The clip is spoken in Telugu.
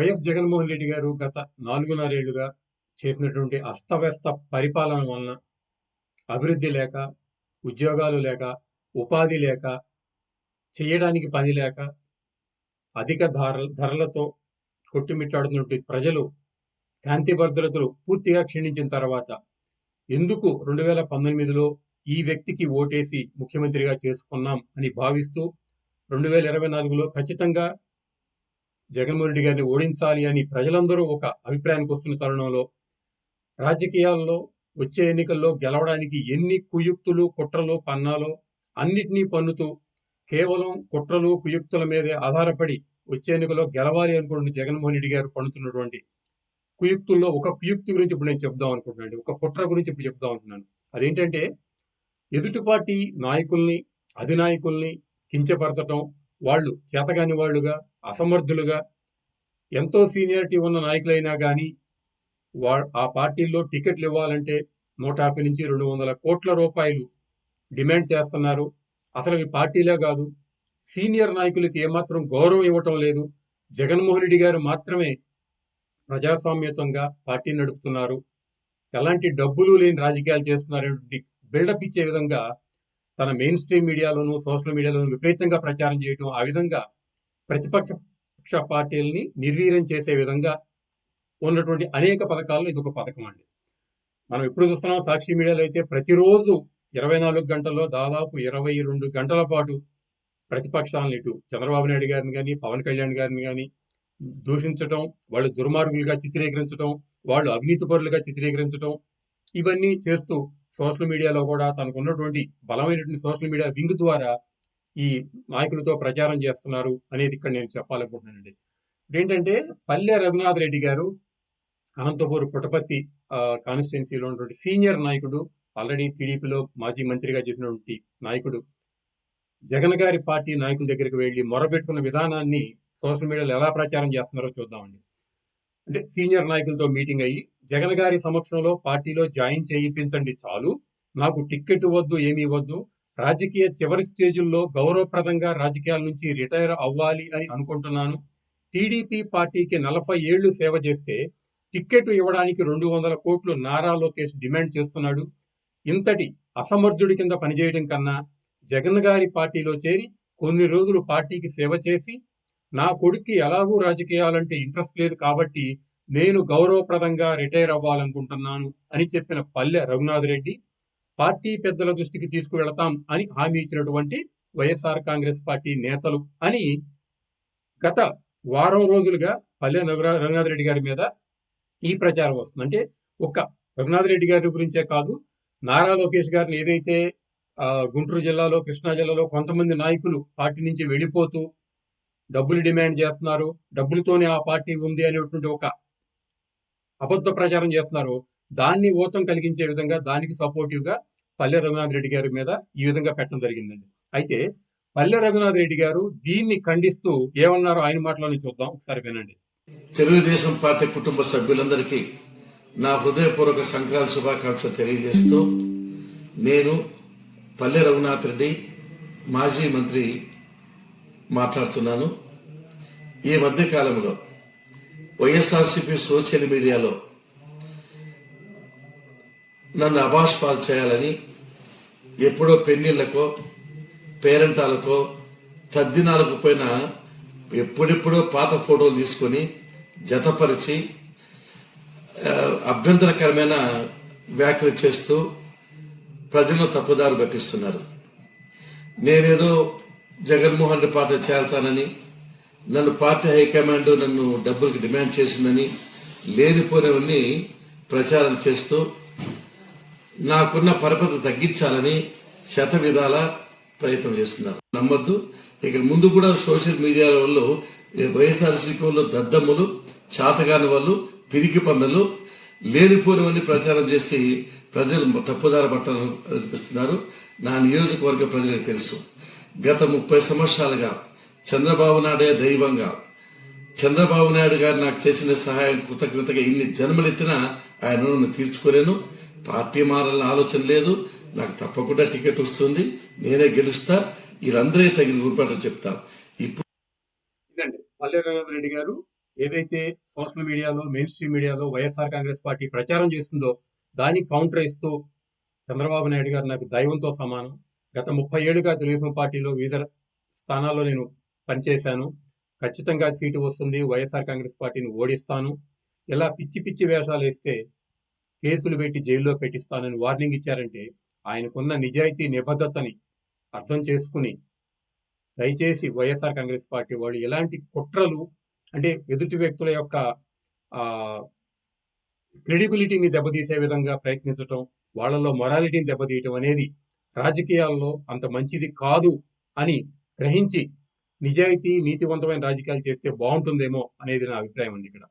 వైఎస్ జగన్మోహన్ రెడ్డి గారు గత నాలుగున్నరేళ్ళుగా చేసినటువంటి అస్తవ్యస్త పరిపాలన వలన అభివృద్ధి లేక ఉద్యోగాలు లేక ఉపాధి లేక చేయడానికి పని లేక అధిక ధర ధరలతో కొట్టుమిట్టాడుతున్నటువంటి ప్రజలు శాంతి భద్రతలు పూర్తిగా క్షీణించిన తర్వాత ఎందుకు రెండు వేల పంతొమ్మిదిలో ఈ వ్యక్తికి ఓటేసి ముఖ్యమంత్రిగా చేసుకున్నాం అని భావిస్తూ రెండు వేల ఇరవై నాలుగులో ఖచ్చితంగా జగన్మోహన్ రెడ్డి గారిని ఓడించాలి అని ప్రజలందరూ ఒక అభిప్రాయానికి వస్తున్న తరుణంలో రాజకీయాల్లో వచ్చే ఎన్నికల్లో గెలవడానికి ఎన్ని కుయుక్తులు కుట్రలు పన్నాలో అన్నిటినీ పన్నుతూ కేవలం కుట్రలు కుయుక్తుల మీదే ఆధారపడి వచ్చే ఎన్నికల్లో గెలవాలి అనుకుంటున్న జగన్మోహన్ రెడ్డి గారు పన్నుతున్నటువంటి కుయుక్తుల్లో ఒక కుయుక్తి గురించి ఇప్పుడు నేను చెప్దాం అనుకుంటున్నాను. ఒక కుట్ర గురించి ఇప్పుడు చెప్దాం అనుకుంటున్నాను. అదేంటంటే ఎదుటి పార్టీ నాయకుల్ని అధినాయకుల్ని కించపరచటం వాళ్ళు చేతగాని వాళ్ళుగా అసమర్థులుగా ఎంతో సీనియారిటీ ఉన్న నాయకులైనా కానీ వా ఆ పార్టీల్లో టికెట్లు ఇవ్వాలంటే నూట యాభై నుంచి రెండు వందల కోట్ల రూపాయలు డిమాండ్ చేస్తున్నారు. అసలు ఈ పార్టీలే కాదు. సీనియర్ నాయకులకి ఏమాత్రం గౌరవం ఇవ్వటం లేదు. జగన్మోహన్ రెడ్డి గారు మాత్రమే ప్రజాస్వామ్యతంగా పార్టీ నడుపుతున్నారు. ఎలాంటి డబ్బులు లేని రాజకీయాలు చేస్తున్నారనేటువంటి బిల్డప్ ఇచ్చే విధంగా తన మెయిన్ స్ట్రీమ్ మీడియాలోను సోషల్ మీడియాలోను విపరీతంగా ప్రచారం చేయటం ఆ విధంగా ప్రతిపక్ష పార్టీలని నిర్వీర్యం చేసే విధంగా ఉన్నటువంటి అనేక పథకాల్లో ఇది ఒక పథకం అండి. మనం ఎప్పుడు చూస్తున్నాం సాక్షి మీడియాలో అయితే ప్రతిరోజు ఇరవై నాలుగు గంటల్లో దాదాపు ఇరవై రెండు గంటల పాటు ప్రతిపక్షాలను ఇటు చంద్రబాబు నాయుడు గారిని కానీ పవన్ కళ్యాణ్ గారిని కానీ దూషించడం వాళ్ళు దుర్మార్గులుగా చిత్రీకరించడం వాళ్ళు అవినీతిపరులుగా చిత్రీకరించడం ఇవన్నీ చేస్తూ సోషల్ మీడియాలో కూడా తనకు ఉన్నటువంటి బలమైనటువంటి సోషల్ మీడియా వింగ్ ద్వారా ఈ నాయకులతో ప్రచారం చేస్తున్నారు అనేది ఇక్కడ నేను చెప్పాలనుకుంటున్నానండి. ఏంటంటే పల్లె రఘునాథ్ రెడ్డి గారు అనంతపూర్ పుట్టపత్తి కాన్స్టిట్యున్సీలో ఉన్నటువంటి సీనియర్ నాయకుడు ఆల్రెడీ టీడీపీలో మాజీ మంత్రిగా చేసినటువంటి నాయకుడు. జగన్ గారి పార్టీ నాయకుల దగ్గరికి వెళ్ళి మొరబెట్టుకున్న విధానాన్ని సోషల్ మీడియాలో ఎలా ప్రచారం చేస్తున్నారో చూద్దామండి. అంటే సీనియర్ నాయకులతో మీటింగ్ అయ్యి జగన్ గారి సమక్షంలో పార్టీలో జాయిన్ చేయించండి చాలు. నాకు టిక్కెట్ వద్దు ఏమీ వద్దు. రాజకీయ చివరి స్టేజుల్లో గౌరవప్రదంగా రాజకీయాల నుంచి రిటైర్ అవ్వాలి అని అనుకుంటున్నాను. టీడీపీ పార్టీకి నలభై ఏళ్ళు సేవ చేస్తే టిక్కెట్ ఇవ్వడానికి రెండు వందల కోట్లు నారా లోకేష్ డిమాండ్ చేస్తున్నాడు. ఇంతటి అసమర్థుడి కింద పనిచేయడం కన్నా జగన్ గారి పార్టీలో చేరి కొన్ని రోజులు పార్టీకి సేవ చేసి నా కొడుక్కి ఎలాగూ రాజకీయాలంటే ఇంట్రెస్ట్ లేదు కాబట్టి నేను గౌరవప్రదంగా రిటైర్ అవ్వాలనుకుంటున్నాను అని చెప్పిన పల్లె రఘునాథ్ రెడ్డి పార్టీ పెద్దల దృష్టికి తీసుకువెళతాం అని హామీ ఇచ్చినటువంటి వైఎస్ఆర్ కాంగ్రెస్ పార్టీ నేతలు అని గత వారం రోజులుగా పల్లె రఘునాథ్ రెడ్డి గారి మీద ఈ ప్రచారం వస్తుంది. అంటే ఒక్క రఘునాథ్ రెడ్డి గారి గురించే కాదు నారా లోకేష్ గారిని ఏదైతే గుంటూరు జిల్లాలో కృష్ణా జిల్లాలో కొంతమంది నాయకులు పార్టీ నుంచి వెళ్ళిపోతూ డబ్బులు డిమాండ్ చేస్తున్నారు. డబ్బులతోనే ఆ పార్టీ ఉంది అనేటువంటి ఒక అబద్ధ ప్రచారం చేస్తున్నారు. దాన్ని ఊతం కలిగించే విధంగా దానికి సపోర్టివ్గా పల్లె రఘునాథ్ రెడ్డి గారి మీద ఈ విధంగా పెట్టడం జరిగిందండి. అయితే పల్లె రఘునాథ్ రెడ్డి గారు దీన్ని ఖండిస్తూ ఏమన్నారో ఆయన మాటలోనే చూద్దాం. ఒకసారి వినండి. తెలుగుదేశం పార్టీ కుటుంబ సభ్యులందరికీ నా హృదయపూర్వక సంక్రాంతి శుభాకాంక్షలు తెలియజేస్తూ నేను పల్లె రఘునాథ్ రెడ్డి మాజీ మంత్రి మాట్లాడుతున్నాను. ఈ మధ్య కాలంలో వైఎస్ఆర్సీపీ సోషల్ మీడియాలో నన్ను అభాష్ పాలు చేయాలని ఎప్పుడో పెళ్ళిళ్ళకో పేరెంటాలకో తద్దినాలకు పోయిన ఎప్పుడెప్పుడో పాత ఫోటోలు తీసుకొని జతపరిచి అభ్యంతరకరమైన వ్యాఖ్యలు చేస్తూ ప్రజలను తప్పుదారు పట్టిస్తున్నారు. నేనేదో జగన్మోహన్ రెడ్డి పార్టీ చేరతానని నన్ను పార్టీ హైకమాండ్ నన్ను డబ్బులకు డిమాండ్ చేసిందని లేనిపోయినవన్నీ ప్రచారం చేస్తూ నాకున్న పరపతి తగ్గించాలని శత విధాల ప్రయత్నం చేస్తున్నారు. నమ్మద్దు. ఇక ముందు కూడా సోషల్ మీడియా వాళ్ళు వైఎస్ఆర్సీపీలో దద్దమ్ములు చాతగాని వాళ్ళు పిరికి పందలు లేనిపోనివన్నీ ప్రచారం చేసి ప్రజలు తప్పుదార పట్టాలని అనిపిస్తున్నారు. నా నియోజకవర్గ ప్రజలకు తెలుసు. గత ముప్పై సంవత్సరాలుగా చంద్రబాబు నాయుడే దైవంగా. చంద్రబాబు నాయుడు గారు నాకు చేసిన సహాయం కృతజ్ఞతగా ఇన్ని జన్మలెత్తినా ఆయన రుణం తీర్చుకోలేను. పార్టీ మారాలని ఆలోచన లేదు. నాకు తప్పకుండా టికెట్ వస్తుంది. నేనే గెలుస్తా. వీళ్ళందరే తగిన గురిపాటలు చెప్తా ఇప్పుడు పల్లె రఘునాథ్ రెడ్డి గారు ఏదైతే సోషల్ మీడియాలో మెయిన్ స్ట్రీమ్ మీడియాలో వైఎస్ఆర్ కాంగ్రెస్ పార్టీ ప్రచారం చేస్తుందో దానికి కౌంటర్ ఇస్తూ చంద్రబాబు నాయుడు గారు నాకు దైవంతో సమానం. గత ముప్పై ఏడుగా తెలుగుదేశం పార్టీలో వివిధ స్థానాల్లో నేను పనిచేశాను. ఖచ్చితంగా సీటు వస్తుంది. వైఎస్ఆర్ కాంగ్రెస్ పార్టీని ఓడిస్తాను. ఇలా పిచ్చి పిచ్చి వేషాలు వేస్తే కేసులు పెట్టి జైల్లో పెట్టిస్తానని వార్నింగ్ ఇచ్చారంటే ఆయనకున్న నిజాయితీ నిబద్ధతని అర్థం చేసుకుని దయచేసి వైఎస్ఆర్ కాంగ్రెస్ పార్టీ వాళ్ళు ఎలాంటి కుట్రలు అంటే ఎదుటి వ్యక్తుల యొక్క క్రెడిబిలిటీని దెబ్బతీసే విధంగా ప్రయత్నించడం వాళ్ళలో మొరాలిటీని దెబ్బతీయటం అనేది రాజకీయాల్లో అంత మంచిది కాదు అని గ్రహించి నిజాయితీ నీతివంతమైన రాజకీయాలు చేస్తే బాగుంటుందేమో అనేది నా అభిప్రాయం ఉంది ఇక్కడ.